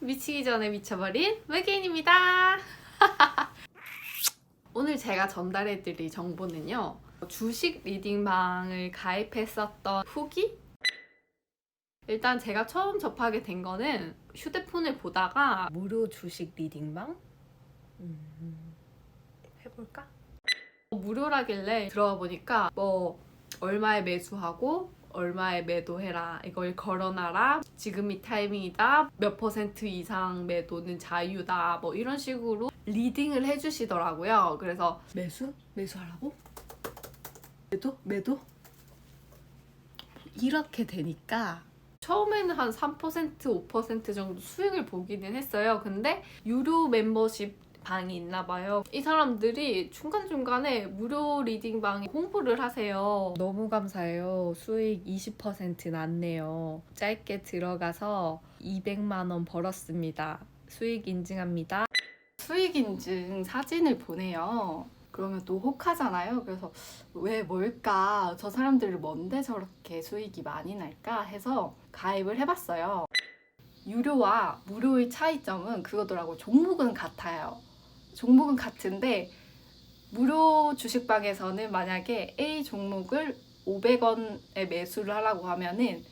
미치기 전에 미쳐버린 외계인입니다. 오늘 제가 전달해드릴 정보는요. 주식 리딩방을 가입했었던 후기? 일단 제가 처음 접하게 된 거는 휴대폰을 보다가 무료 주식 리딩방? 음, 해볼까? 무료라길래 들어가 보니까 뭐 얼마에 매수하고 얼마에 매도해라 이걸 걸어놔라 지금이 타이밍이다 몇 퍼센트 이상 매도는 자유다 뭐 이런 식으로 리딩을 해주시더라고요 그래서 매수? 매수하라고? 매도? 매도? 이렇게 되니까 처음에는 한 3% 5% 정도 수익을 보기는 했어요 근데 유료 멤버십 방이 있나 봐요 이 사람들이 중간중간에 무료 리딩방 홍보를 하세요 너무 감사해요. 수익 20% 났네요. 짧게 들어가서 200만 원 벌었습니다. 수익 인증합니다. 수익 인증 사진을 보내요. 그러면 또 혹하잖아요. 그래서 왜 뭘까? 저 사람들이 뭔데 저렇게 수익이 많이 날까? 해서 가입을 해봤어요. 유료와 무료의 차이점은 그거더라고. 종목은 같아요. 종목은 같은데 무료 주식방에서는 만약에 A 종목을 500원에 매수를 하라고 하면은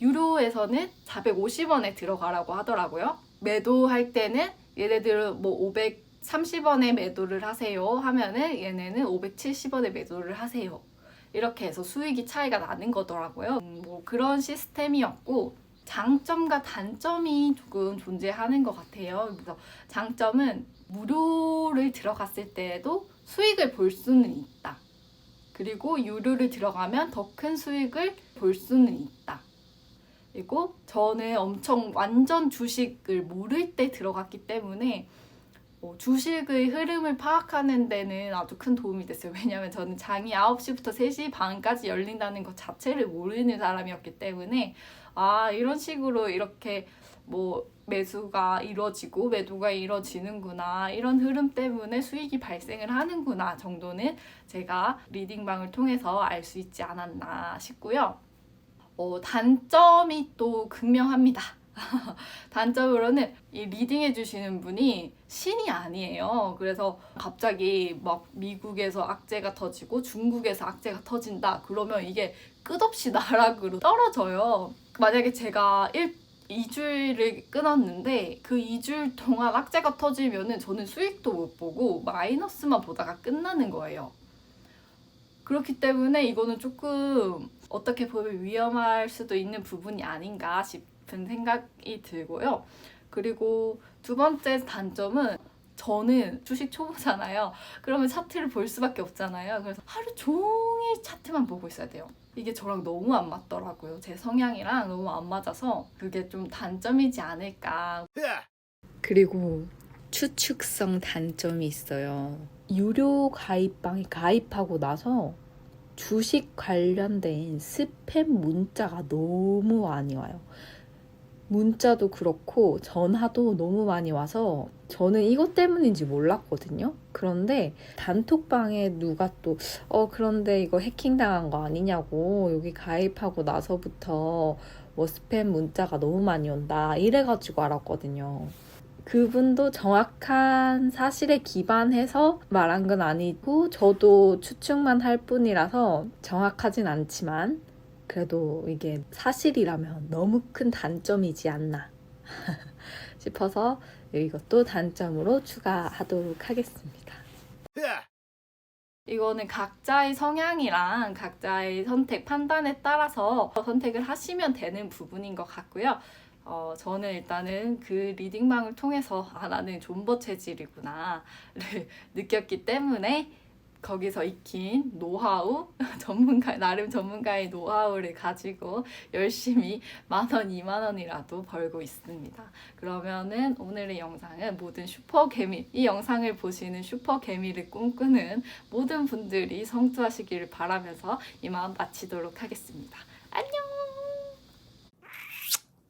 유료에서는 450원에 들어가라고 하더라고요. 매도할 때는 얘네들은 뭐 530원에 매도를 하세요 하면은 얘네는 570원에 매도를 하세요. 이렇게 해서 수익이 차이가 나는 거더라고요. 음, 뭐 그런 시스템이었고 장점과 단점이 조금 존재하는 것 같아요. 그래서 장점은 무료를 들어갔을 때에도 수익을 볼 수는 있다. 그리고 유료를 들어가면 더 큰 수익을 볼 수는 있다. 그리고 저는 엄청 완전 주식을 모를 때 들어갔기 때문에 어, 주식의 흐름을 파악하는 데는 아주 큰 도움이 됐어요. 왜냐하면 저는 장이 9시부터 3시 반까지 열린다는 것 자체를 모르는 사람이었기 때문에 아 이런 식으로 이렇게 뭐 매수가 이루어지고 매도가 이루어지는구나 이런 흐름 때문에 수익이 발생을 하는구나 정도는 제가 리딩방을 통해서 알 수 있지 않았나 싶고요. 어, 단점이 또 극명합니다. 단점으로는 이 리딩해 주시는 분이 신이 아니에요. 그래서 갑자기 막 미국에서 악재가 터지고 중국에서 악재가 터진다. 그러면 이게 끝없이 나락으로 떨어져요. 만약에 제가 1, 2주일을 끊었는데 그 2주일 동안 악재가 터지면은 저는 수익도 못 보고 마이너스만 보다가 끝나는 거예요. 그렇기 때문에 이거는 조금 어떻게 보면 위험할 수도 있는 부분이 아닌가 싶은 생각이 들고요. 그리고 두 번째 단점은 저는 주식 초보잖아요. 그러면 차트를 볼 수밖에 없잖아요. 그래서 하루 종일 차트만 보고 있어야 돼요. 이게 저랑 너무 안 맞더라고요. 제 성향이랑 너무 안 맞아서 그게 좀 단점이지 않을까. 그리고 추측성 단점이 있어요. 유료 가입방에 가입하고 나서 주식 관련된 스팸 문자가 너무 많이 와요. 문자도 그렇고 전화도 너무 많이 와서 저는 이것 때문인지 몰랐거든요. 그런데 단톡방에 누가 또 어 그런데 이거 해킹 당한 거 아니냐고 여기 가입하고 나서부터 뭐 스팸 문자가 너무 많이 온다 이래가지고 알았거든요. 그분도 정확한 사실에 기반해서 말한 건 아니고 저도 추측만 할 뿐이라서 정확하진 않지만 그래도 이게 사실이라면 너무 큰 단점이지 않나 싶어서 이것도 단점으로 추가하도록 하겠습니다. 이거는 각자의 성향이랑 각자의 선택 판단에 따라서 선택을 하시면 되는 부분인 것 같고요. 어, 저는 일단은 그 리딩방을 통해서 아 나는 존버 체질이구나를 느꼈기 때문에 거기서 익힌 노하우 전문가 나름 전문가의 노하우를 가지고 열심히 만 원, 이만 원이라도 벌고 있습니다. 그러면은 오늘의 영상은 모든 슈퍼 개미 이 영상을 보시는 슈퍼 개미를 꿈꾸는 모든 분들이 성투하시기를 바라면서 이만 마치도록 하겠습니다. 안녕.